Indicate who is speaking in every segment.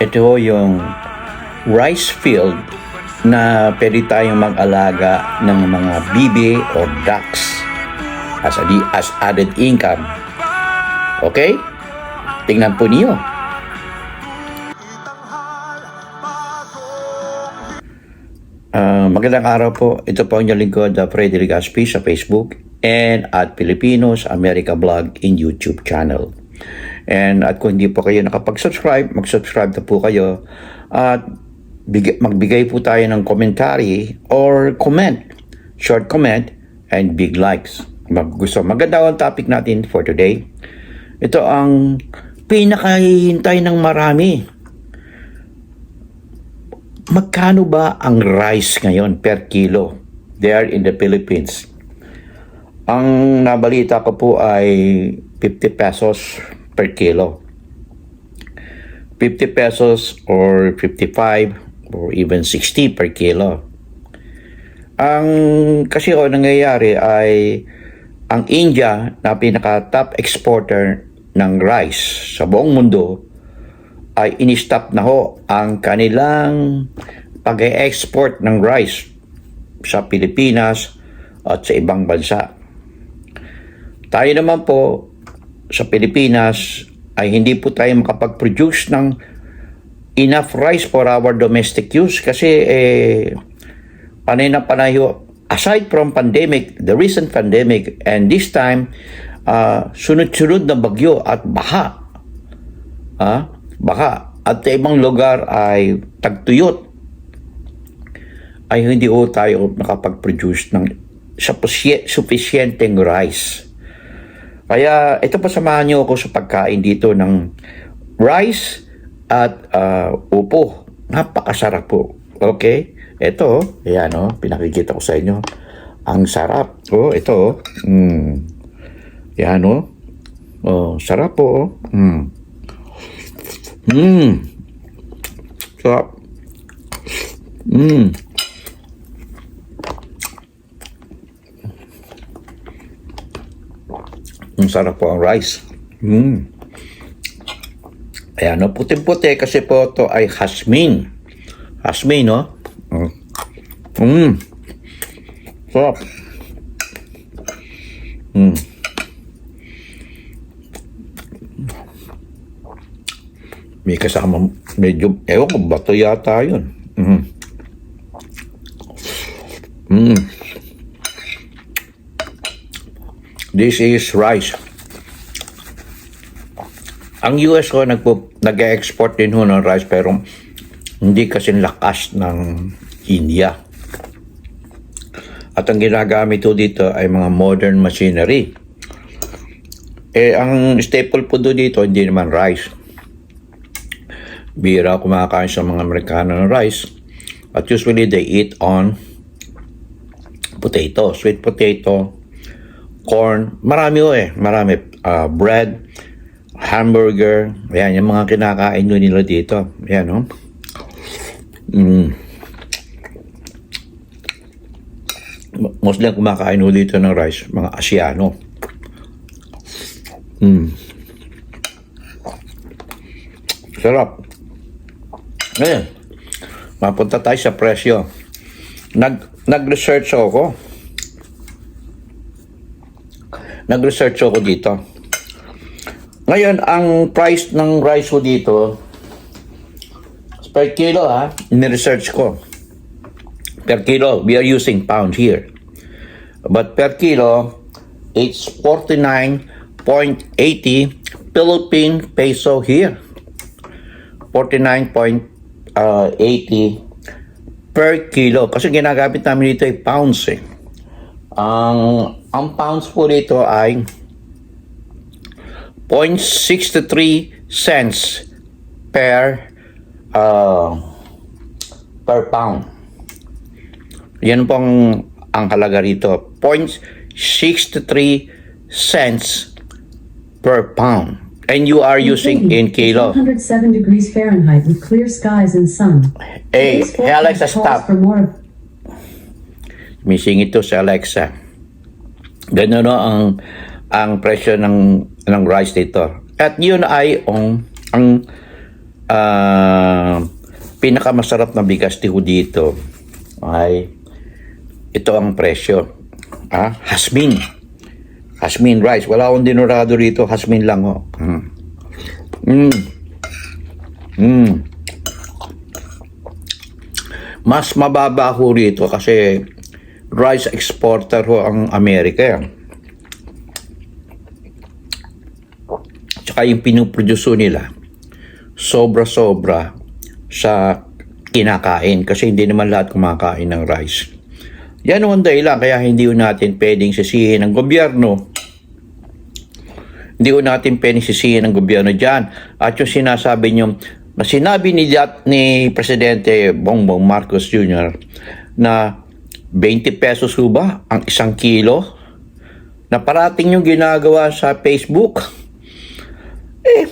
Speaker 1: Ito yung rice field na pwede tayong mag-alaga ng mga bibi or ducks as, a, as added income. Okay? Tingnan po niyo. Ah, magandang araw po. Ito po ang inyong lingkod, uh, Frederick Aspi sa Facebook and at Filipinos America Vlog in YouTube channel. And at kung hindi po kayo nakapag-subscribe, mag-subscribe na po kayo at big- magbigay po tayo ng commentary or comment, short comment and big likes. Mag gusto maganda ang topic natin for today. Ito ang pinakahihintay ng marami Magkano ba ang rice ngayon per kilo there in the Philippines? Ang nabalita ko po ay 50 pesos per kilo. 50 pesos or 55 or even 60 per kilo. Ang kasi o nangyayari ay ang India na pinaka top exporter ng rice sa buong mundo ay in-stop na ho ang kanilang pag-export ng rice sa Pilipinas at sa ibang bansa. Tayo naman po sa Pilipinas ay hindi po tayo makapag-produce ng enough rice for our domestic use kasi eh, panay na panay. Aside from pandemic, the recent pandemic, and this time, uh, sunod-sunod na bagyo at baha. Ah, baka at sa ibang lugar ay tagtuyot ay hindi o tayo nakapag-produce ng sufficienteng rice. Kaya ito pa samahan niyo ako sa pagkain dito ng rice at uh, upo. Napakasarap po. Okay? Ito, ayan o, pinakikita ko sa inyo. Ang sarap. Oh, ito oh. Mm. Yan o. Oh, sarap po. Oh. Mm. Mmm. Sarap. Mmm. Ang sarap po ang rice. Mmm. Ayan, no? puting-puti kasi po ito ay hasmin. Hasmin, no? Mmm. Sarap. Mmm. May kasama, medyo, ewan ko, bato yata yun. Mm. Mm. This is rice. Ang US ko nagpo, nag-export din ho ng rice pero hindi kasi lakas ng India. At ang ginagamit ho dito ay mga modern machinery. Eh, ang staple po do dito, hindi naman rice bira kumakain sa mga Amerikano ng rice. But usually they eat on potato, sweet potato, corn, marami o eh, marami. Uh, bread, hamburger, yan, yung mga kinakain nyo nila dito. Yan, no? Mm. Mostly kumakain ho dito ng rice, mga Asiano. Mm. Sarap. Ngayon, mapunta tayo sa presyo. Nag, nag-research ako. Nag-research ako dito. Ngayon, ang price ng rice ko dito, per kilo ha, ni-research ko. Per kilo, we are using pounds here. But per kilo, it's 49.80 Philippine peso here. 49.80 per kilo. Kasi ginagamit namin dito ay pounds eh. Ang, ang pounds po dito ay 0.63 cents per uh, per pound. Yan pong ang halaga rito. 0.63 cents per pound. And you are using in kilo.
Speaker 2: 107 degrees Fahrenheit with clear skies and sun.
Speaker 1: Hey, Alexa, stop.
Speaker 2: For more
Speaker 1: Missing ito si Alexa. Ganun no ang ang presyo ng ng rice dito. At yun ay ang ang ah, pinakamasarap na bigas tiho dito ay ito ang presyo. Ah, Hasmin. Hasmin rice. Wala akong dinurado rito. Hasmin lang ho. Mm. Mm. Mm. Mas mababa ho rito kasi rice exporter ho ang Amerika. Tsaka yung pinuproduce nila, sobra-sobra sa kinakain kasi hindi naman lahat kumakain ng rice. Yan ang dahilan kaya hindi natin pwedeng sisihin ng gobyerno. Hindi ho natin pwedeng sisihin ng gobyerno dyan. At yung sinasabi nyo, na sinabi ni, ni Presidente Bongbong Marcos Jr. na 20 pesos ho ba ang isang kilo? Na parating yung ginagawa sa Facebook. Eh,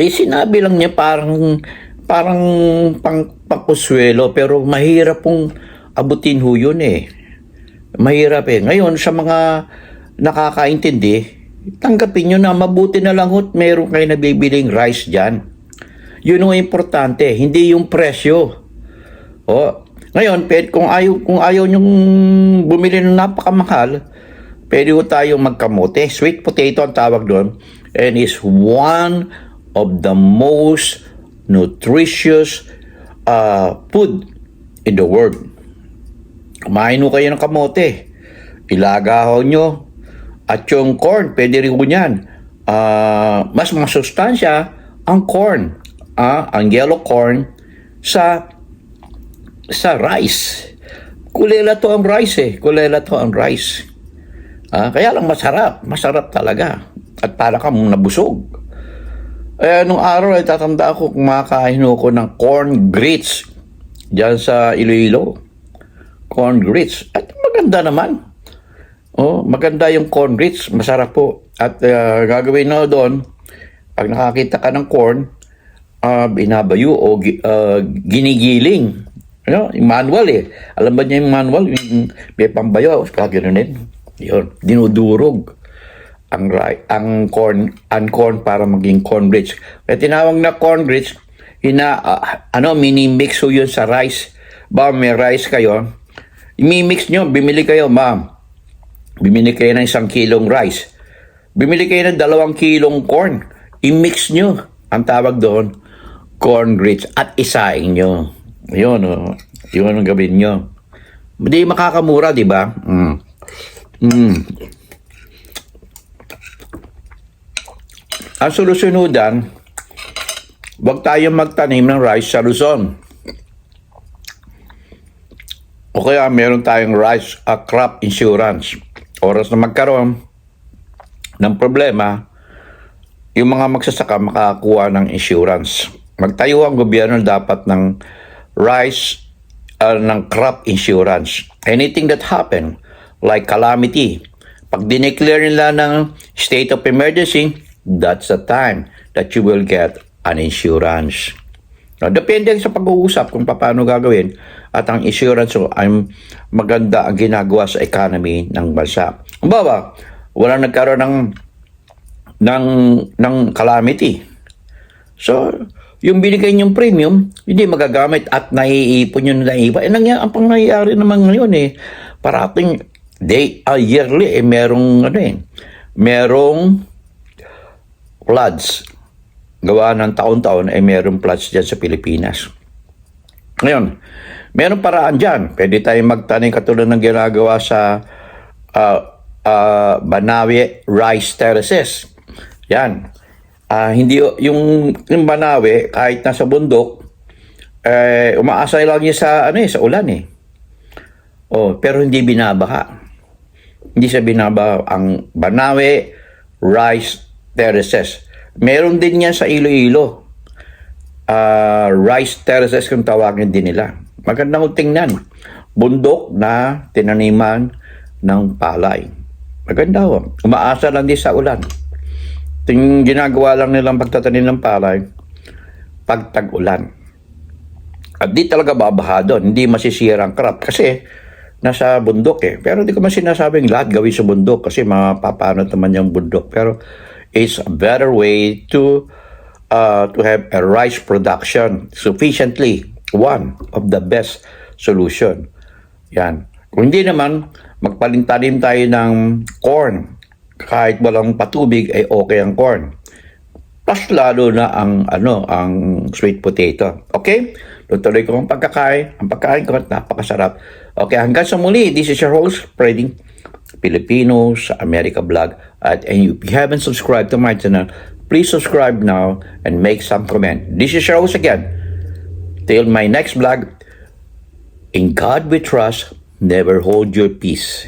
Speaker 1: eh sinabi lang niya parang parang pang pangkuswelo pero mahirap pong abutin ho yun eh. Mahirap eh. Ngayon sa mga nakakaintindi, tanggapin nyo na mabuti na lang ho't meron kayo nabibiling rice dyan. Yun ang importante, hindi yung presyo. O, ngayon, pwede, kung ayaw, kung ayaw nyong bumili ng napakamahal, pwede ho tayong magkamote. Sweet potato ang tawag doon. And is one of the most nutritious uh, food in the world. Kumain ho kayo ng kamote. Ilaga ho nyo. At yung corn, pwede rin ho yan. Ah, mas masustansya ang corn. Ah, ang yellow corn sa sa rice. Kulela to ang rice eh. Kulela to ang rice. Ah, kaya lang masarap. Masarap talaga. At para kang nabusog. Eh, nung araw ay tatanda ako kumakain ako ng corn grits diyan sa Iloilo. Corn grits. At maganda naman. Oh, maganda yung corn grits. Masarap po. At ah, gagawin na doon, pag nakakita ka ng corn, ah, binabayo o ah, ginigiling. Ano? Yung manual eh. Alam ba niya yung manual? Yung may pambayo. Kaganunin. Yun. Dinudurog ang ri- ang corn ang corn para maging corn grits. Kaya tinawag na corn grits, ina ah, ano mini mix ho yun sa rice. Ba may rice kayo, i-mix nyo, bimili kayo, ma'am. Bimili kayo ng isang kilong rice. Bimili kayo ng dalawang kilong corn. I-mix nyo. Ang tawag doon, corn grits. At isaing nyo. Yun, oh. Yun ang gawin nyo. Hindi makakamura, di ba? Mm. Mm. Ang solusyunudan, huwag tayong magtanim ng rice sa Luzon. O kaya meron tayong rice uh, crop insurance. Oras na magkaroon ng problema, yung mga magsasaka makakuha ng insurance. Magtayo ang gobyerno dapat ng rice uh, ng crop insurance. Anything that happen, like calamity, pag dineclare nila ng state of emergency, that's the time that you will get an insurance. Now, depende sa pag-uusap kung paano gagawin at ang insurance so, ay maganda ang ginagawa sa economy ng bansa. Kumbawa, wala nagkaroon ng ng ng calamity. So, yung binigay niyong premium, hindi magagamit at naiipon yun na iba. Eh, nangyari, ang pangyayari naman ngayon eh, parating day, uh, yearly, eh, merong, ano eh, merong floods. Gawa ng taon-taon, eh, merong floods dyan sa Pilipinas. Ngayon, meron paraan dyan. Pwede tayong magtanim katulad ng ginagawa sa uh, uh, Banawe Rice Terraces. Yan. Ah, hindi yung, yung Banawe, kahit nasa bundok, eh, umaasa lang niya sa, ano eh, sa ulan eh. Oh, pero hindi binabaha. Hindi siya binabaha ang Banawe Rice Terraces. Meron din yan sa Iloilo. Ah, rice terraces kung tawagin din nila. Magandang tingnan. Bundok na tinaniman ng palay. Maganda ho. Umaasa lang din sa ulan. Ting ginagawa lang nilang pagtatanim ng palay pag tag-ulan. At di talaga babaha doon. Hindi masisira ang crop. Kasi nasa bundok eh. Pero di ko man sinasabing lahat gawin sa bundok kasi mapapano naman yung bundok. Pero it's a better way to uh, to have a rice production sufficiently one of the best solution. Yan. Kung hindi naman, magpalintanim tayo ng corn. Kahit walang patubig ay okay ang corn. Plus lalo na ang ano, ang sweet potato. Okay? Tutuloy ko ang pagkakain. Ang pagkain ko napakasarap. Okay, hanggang sa muli, this is your host, Freddy Filipino America Vlog. At and if you haven't subscribed to my channel, please subscribe now and make some comment. This is your host again. Till my next vlog, in God we trust, never hold your peace.